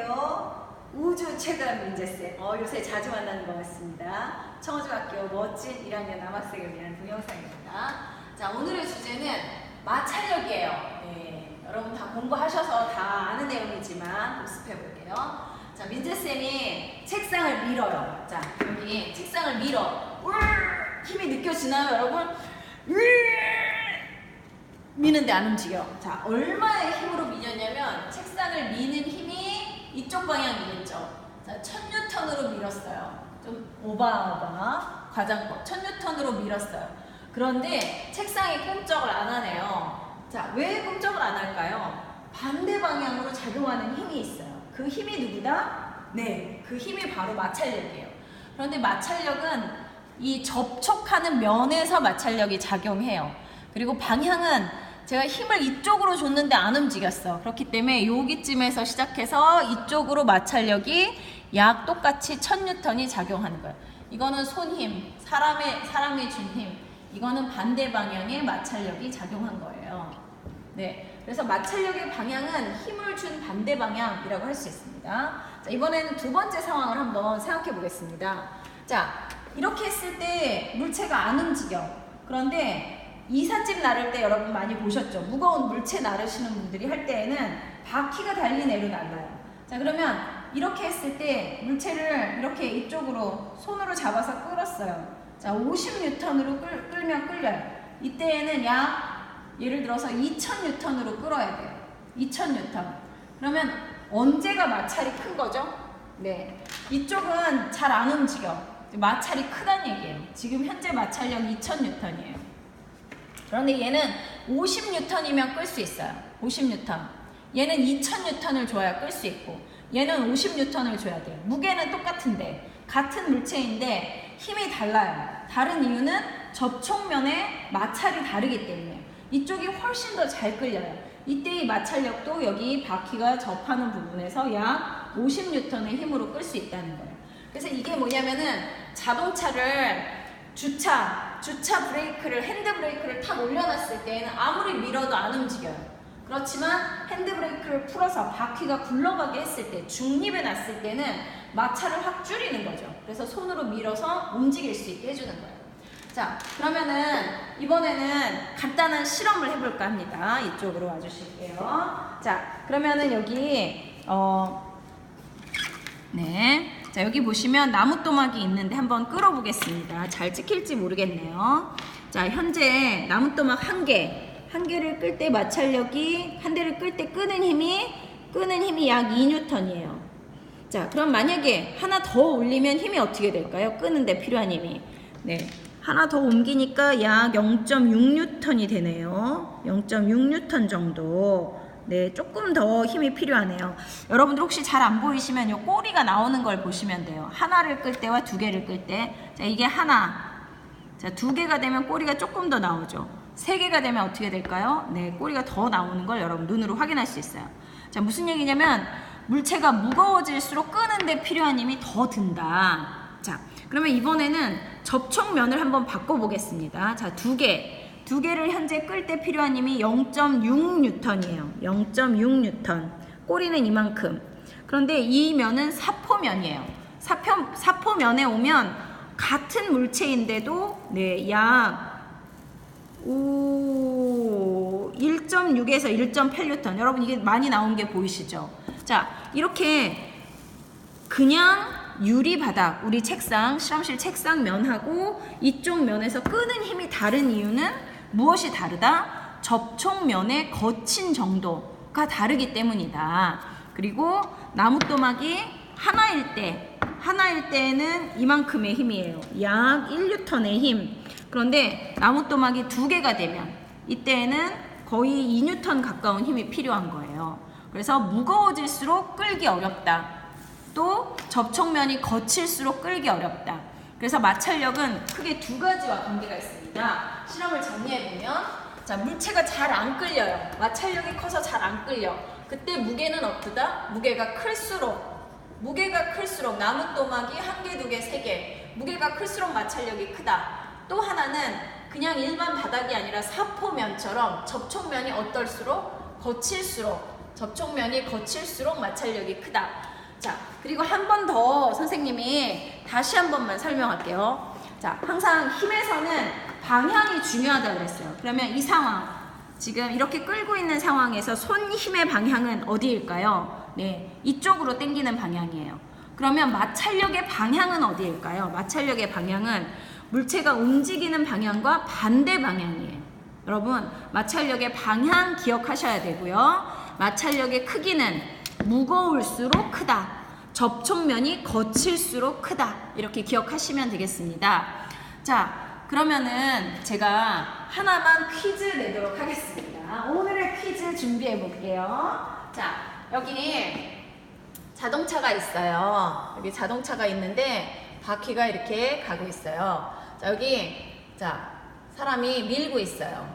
안녕하세요. 우주 최강 민재쌤. 어, 요새 자주 만나는 것 같습니다. 청호중학교 멋진 1학년 남학생을 위한 동영상입니다. 자, 오늘의 주제는 마찰력이에요. 네, 여러분 다 공부하셔서 다 아는 내용이지만 복습해 볼게요. 자, 민재쌤이 책상을 밀어요. 자, 여기 책상을 밀어. 울! 힘이 느껴지나요, 여러분? 울! 미는데 안 움직여. 자, 얼마의 힘으로 밀었냐면 책상을 미는 힘이 이쪽 방향 밀었죠. 자, 1000뉴턴으로 밀었어요. 좀 오바오바 과장법. 1000뉴턴으로 밀었어요. 그런데 책상이 꿈쩍을 안 하네요. 자, 왜 꿈쩍을 안 할까요? 반대 방향으로 작용하는 힘이 있어요. 그 힘이 누구다? 네, 그 힘이 바로 마찰력이에요. 그런데 마찰력은 이 접촉하는 면에서 마찰력이 작용해요. 그리고 방향은 제가 힘을 이쪽으로 줬는데 안 움직였어. 그렇기 때문에 여기쯤에서 시작해서 이쪽으로 마찰력이 약 똑같이 1000뉴턴이 작용하는 거예요. 이거는 손 힘, 사람의 사람이 준 힘. 이거는 반대 방향의 마찰력이 작용한 거예요. 네. 그래서 마찰력의 방향은 힘을 준 반대 방향이라고 할 수 있습니다. 자, 이번에는 두 번째 상황을 한번 생각해 보겠습니다. 자, 이렇게 했을 때 물체가 안 움직여. 그런데 이삿짐 나를 때 여러분 많이 보셨죠? 무거운 물체 나르시는 분들이 할 때에는 바퀴가 달린 애로 날라요. 자, 그러면 이렇게 했을 때 물체를 이렇게 이쪽으로 손으로 잡아서 끌었어요. 자, 50뉴턴으로 끌, 끌면 끌려요. 이때에는 약 예를 들어서 2000뉴턴으로 끌어야 돼요. 2000뉴턴. 그러면 언제가 마찰이 큰 거죠? 네. 이쪽은 잘 안 움직여. 마찰이 크다는 얘기예요. 지금 현재 마찰력 2000뉴턴이에요. 그런데 얘는 50뉴턴이면 끌 수 있어요. 50뉴턴. 얘는 2000뉴턴을 줘야 끌 수 있고 얘는 50뉴턴을 줘야 돼요. 무게는 똑같은데 같은 물체인데 힘이 달라요. 다른 이유는 접촉면의 마찰이 다르기 때문에 이쪽이 훨씬 더 잘 끌려요. 이때의 마찰력도 여기 바퀴가 접하는 부분에서 약 50뉴턴의 힘으로 끌 수 있다는 거예요. 그래서 이게 뭐냐면은 자동차를 주차, 주차 브레이크를, 핸드 브레이크를 탁 올려놨을 때에는 아무리 밀어도 안 움직여요. 그렇지만 핸드 브레이크를 풀어서 바퀴가 굴러가게 했을 때, 중립에 놨을 때는 마찰을 확 줄이는 거죠. 그래서 손으로 밀어서 움직일 수 있게 해주는 거예요. 자, 그러면은 이번에는 간단한 실험을 해볼까 합니다. 이쪽으로 와주실게요. 자, 그러면은 여기, 어, 네. 자, 여기 보시면 나무 또막이 있는데 한번 끌어보겠습니다. 잘 찍힐지 모르겠네요. 자, 현재 나무 또막 한 개, 한 개를 끌 때 마찰력이, 한 대를 끌 때 끄는 힘이, 끄는 힘이 약 2뉴턴이에요. 자, 그럼 만약에 하나 더 올리면 힘이 어떻게 될까요? 끄는데 필요한 힘이. 네. 하나 더 옮기니까 약 0.6뉴턴이 되네요. 0.6뉴턴 정도. 네, 조금 더 힘이 필요하네요. 여러분들 혹시 잘 안 보이시면 요 꼬리가 나오는 걸 보시면 돼요. 하나를 끌 때와 두 개를 끌 때. 자, 이게 하나. 자, 두 개가 되면 꼬리가 조금 더 나오죠. 세 개가 되면 어떻게 될까요? 네, 꼬리가 더 나오는 걸 여러분 눈으로 확인할 수 있어요. 자, 무슨 얘기냐면 물체가 무거워질수록 끄는데 필요한 힘이 더 든다. 자, 그러면 이번에는 접촉면을 한번 바꿔보겠습니다. 자, 두 개. 두 개를 현재 끌 때 필요한 힘이 0.6뉴턴이에요. 0.6뉴턴. 꼬리는 이만큼. 그런데 이 면은 사포면이에요. 사포, 사포면에 오면 같은 물체인데도 네, 약 오, 1.6에서 1.8뉴턴. 여러분 이게 많이 나온 게 보이시죠? 자, 이렇게 그냥 유리 바닥, 우리 책상, 실험실 책상 면하고 이쪽 면에서 끄는 힘이 다른 이유는 무엇이 다르다? 접촉면의 거친 정도가 다르기 때문이다. 그리고 나무또막이 하나일 때, 하나일 때는 이만큼의 힘이에요. 약 1뉴턴의 힘. 그런데 나무또막이 두 개가 되면 이때에는 거의 2뉴턴 가까운 힘이 필요한 거예요. 그래서 무거워질수록 끌기 어렵다. 또 접촉면이 거칠수록 끌기 어렵다. 그래서 마찰력은 크게 두 가지와 관계가 있습니다. 실험을 정리해 보면 자 물체가 잘 안 끌려요. 마찰력이 커서 잘 안 끌려. 그때 무게는 어떠다? 무게가 클수록 무게가 클수록 나무 또막이 한 개, 두 개, 세 개. 무게가 클수록 마찰력이 크다. 또 하나는 그냥 일반 바닥이 아니라 사포면처럼 접촉면이 어떨수록 거칠수록 접촉면이 거칠수록 마찰력이 크다. 자, 그리고 한 번 더 선생님이 다시 한 번만 설명할게요. 자, 항상 힘에서는 방향이 중요하다고 그랬어요. 그러면 이 상황, 지금 이렇게 끌고 있는 상황에서 손 힘의 방향은 어디일까요? 네, 이쪽으로 당기는 방향이에요. 그러면 마찰력의 방향은 어디일까요? 마찰력의 방향은 물체가 움직이는 방향과 반대 방향이에요. 여러분, 마찰력의 방향 기억하셔야 되고요. 마찰력의 크기는 무거울수록 크다. 접촉면이 거칠수록 크다. 이렇게 기억하시면 되겠습니다. 자, 그러면은 제가 하나만 퀴즈 내도록 하겠습니다. 오늘의 퀴즈 준비해 볼게요. 자, 여기 자동차가 있어요. 여기 자동차가 있는데 바퀴가 이렇게 가고 있어요. 자, 여기 자, 사람이 밀고 있어요.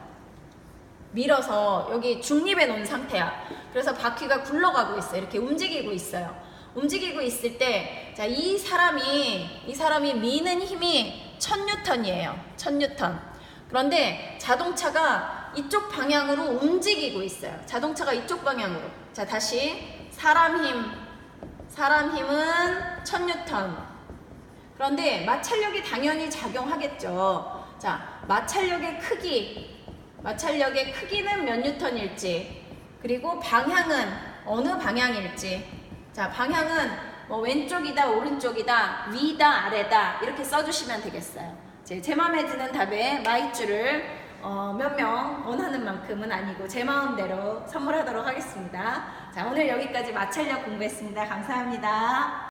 밀어서 여기 중립해 놓은 상태야. 그래서 바퀴가 굴러가고 있어요. 이렇게 움직이고 있어요. 움직이고 있을 때, 자, 이 사람이, 이 사람이 미는 힘이 1000뉴턴이에요. 1000뉴턴. 그런데 자동차가 이쪽 방향으로 움직이고 있어요. 자동차가 이쪽 방향으로. 자, 다시. 사람 힘. 사람 힘은 1000뉴턴. 그런데 마찰력이 당연히 작용하겠죠. 자, 마찰력의 크기. 마찰력의 크기는 몇 뉴턴일지, 그리고 방향은 어느 방향일지. 자, 방향은 뭐 왼쪽이다, 오른쪽이다, 위다, 아래다 이렇게 써주시면 되겠어요. 제, 제 마음에 드는 답에 마이쮸를 어, 몇 명 원하는 만큼은 아니고 제 마음대로 선물하도록 하겠습니다. 자, 오늘 여기까지 마찰력 공부했습니다. 감사합니다.